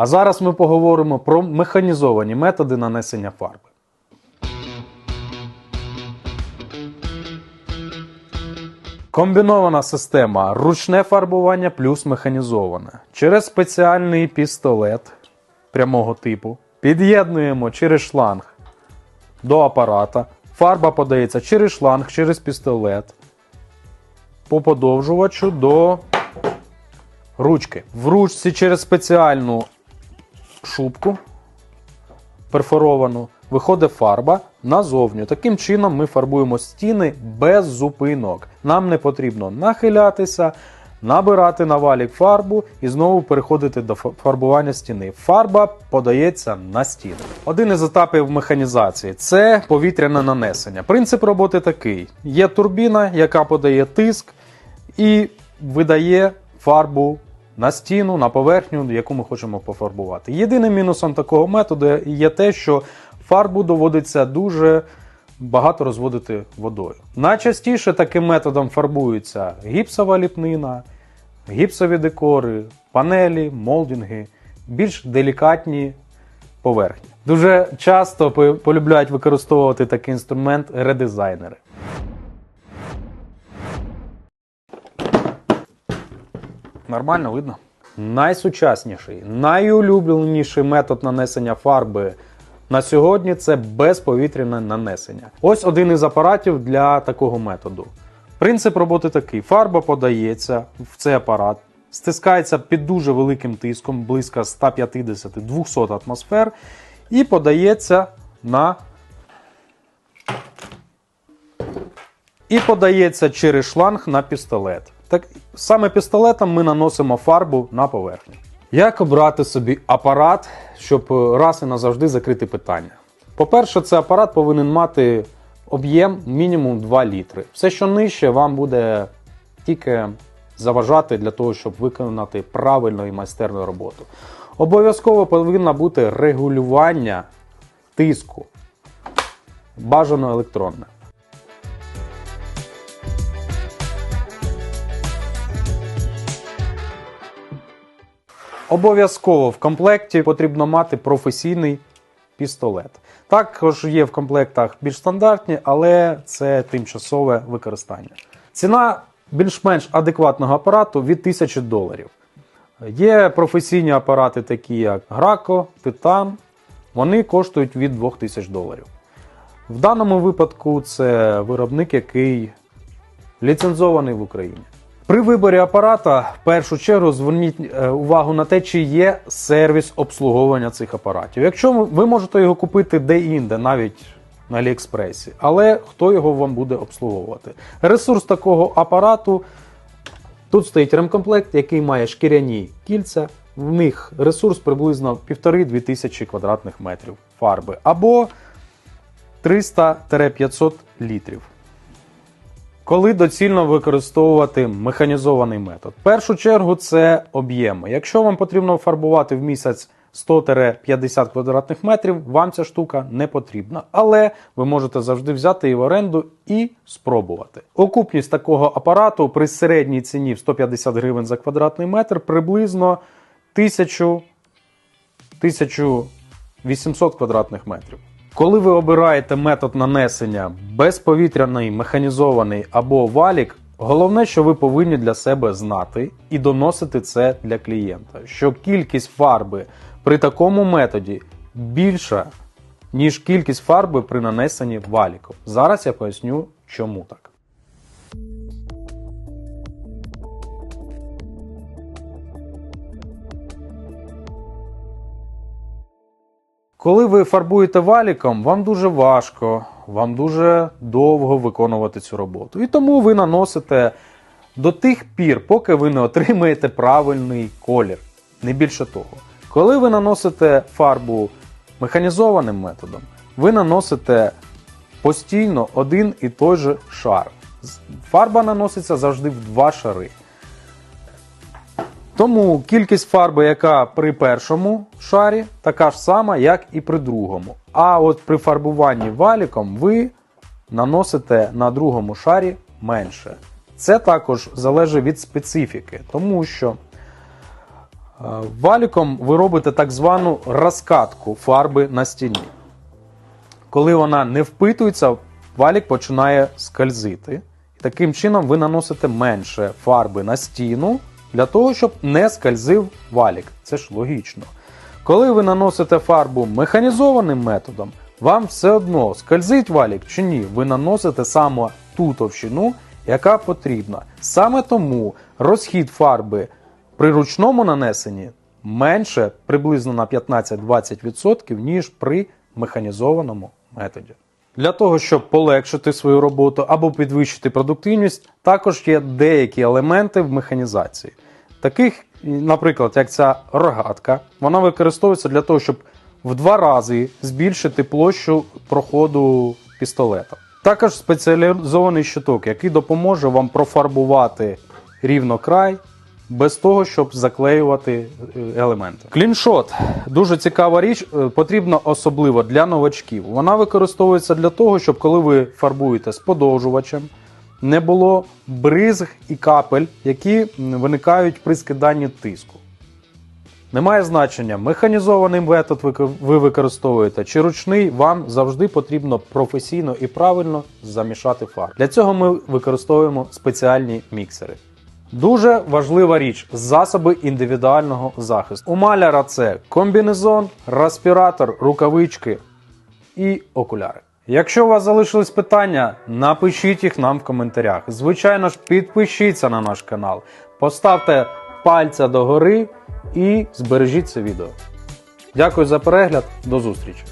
А зараз ми поговоримо про механізовані методи нанесення фарби. Комбінована система ручне фарбування плюс механізоване. Через спеціальний пістолет прямого типу під'єднуємо через шланг до апарата. Фарба подається через шланг, через пістолет по подовжувачу до ручки. В ручці через спеціальну шубку перфоровану виходить фарба назовню. Таким чином ми фарбуємо стіни без зупинок. Нам не потрібно нахилятися, набирати на валік фарбу і знову переходити до фарбування стіни. Фарба подається на стіну. Один із етапів механізації це повітряне нанесення. Принцип роботи такий: є турбіна, яка подає тиск і видає фарбу на стіну, на поверхню, яку ми хочемо пофарбувати. Єдиним мінусом такого методу є те, що фарбу доводиться дуже багато розводити водою. Найчастіше таким методом фарбується гіпсова ліпнина, гіпсові декори, панелі, молдинги, більш делікатні поверхні. Дуже часто полюбляють використовувати такий інструмент редизайнери. Нормально видно? Найсучасніший, найулюбленіший метод нанесення фарби на сьогодні це безповітряне нанесення. Ось один із апаратів для такого методу. Принцип роботи такий: фарба подається в цей апарат, стискається під дуже великим тиском, близько 150-200 атмосфер, і подається на і подається через шланг на пістолет. Так саме пістолетом ми наносимо фарбу на поверхню. Як обрати собі апарат, щоб е, раз і назавжди закрити питання? По-перше, цей апарат повинен мати об'єм мінімум 2 літри. Все, що нижче, вам буде тільки заважати для того, щоб виконати правильну і майстерну роботу. Обов'язково повинно бути регулювання тиску. Бажано електронне. Обов'язково в комплекті потрібно мати професійний пістолет. Також є в комплектах більш стандартні, але це тимчасове використання. Ціна більш-менш адекватного апарату від 1000 доларів. Є професійні апарати, такі як Graco, Titan. Вони коштують від 2000 доларів. В даному випадку це виробник, який ліцензований в Україні. При виборі апарата в першу чергу зверніть е, увагу на те, чи є сервіс обслуговування цих апаратів. Якщо ви- можете його купити де-інде, навіть на Аліекспресі, але хто його вам буде обслуговувати? Ресурс такого апарату тут стоїть ремкомплект, який має шкіряні кільця. В них ресурс приблизно 1,5-2 тисячі квадратних метрів фарби або 300-500 літрів. Коли доцільно використовувати механізований метод? В першу чергу це об'єми. Якщо вам потрібно фарбувати в місяць 100-50 квадратних метрів, вам ця штука не потрібна. Але ви можете завжди взяти її в оренду і спробувати. Окупність такого апарату при середній ціні в 150 гривень за квадратний метр приблизно 1000 1800 квадратних метрів. Коли ви обираєте метод нанесення безповітряний, механізований або валік, головне, що ви повинні для себе знати і доносити це для клієнта, що кількість фарби при такому методі більша, ніж кількість фарби при нанесенні валіком. Зараз я поясню, чому так. Коли ви фарбуєте валіком, вам дуже важко, вам дуже довго виконувати цю роботу. І тому ви наносите до тих пір, поки ви не отримаєте правильний колір. Не більше того. Коли ви наносите фарбу механізованим методом, ви наносите постійно один і той же шар. Фарба наноситься завжди в два шари. Тому кількість фарби, яка при першому шарі, така ж сама, як і при другому. А от при фарбуванні валіком ви наносите на другому шарі менше. Це також залежить від специфіки, тому що Е, Валіком ви робите так звану розкатку фарби на стіні. Коли вона не впитується, валік починає скользити. Таким чином ви наносите менше фарби на стіну для того, щоб не скользив валік. Це ж логічно. Коли ви наносите фарбу механізованим методом, вам все одно скользить валік чи ні, ви наносите саме ту товщину, яка потрібна. Саме тому розхід фарби при ручному нанесенні менше приблизно на 15-20%, ніж при механізованому методі. Для того, щоб полегшити свою роботу або підвищити продуктивність, також є деякі елементи в механізації. Таких, наприклад, як ця рогатка, вона використовується для того, щоб в два рази збільшити площу проходу пістолета. Також спеціалізований щиток, який допоможе вам профарбувати рівно край без того, щоб заклеювати е, елементи. Кліншот дуже цікава річ, е, потрібна особливо для новачків. Вона використовується для того, щоб коли ви фарбуєте з подовжувачем, не було бризг і капель, які виникають при скиданні тиску. Немає значення, механізований метод ви- ви використовуєте чи ручний, вам завжди потрібно професійно і правильно замішати фарб. Для цього ми використовуємо спеціальні міксери. Дуже важлива річ засоби індивідуального захисту. У маляра це комбінезон, респіратор, рукавички і окуляри. Якщо у вас залишились питання, напишіть їх нам в коментарях. Звичайно ж, підпишіться на наш канал, поставте пальця догори і збережіть це відео. Дякую за перегляд, до зустрічі!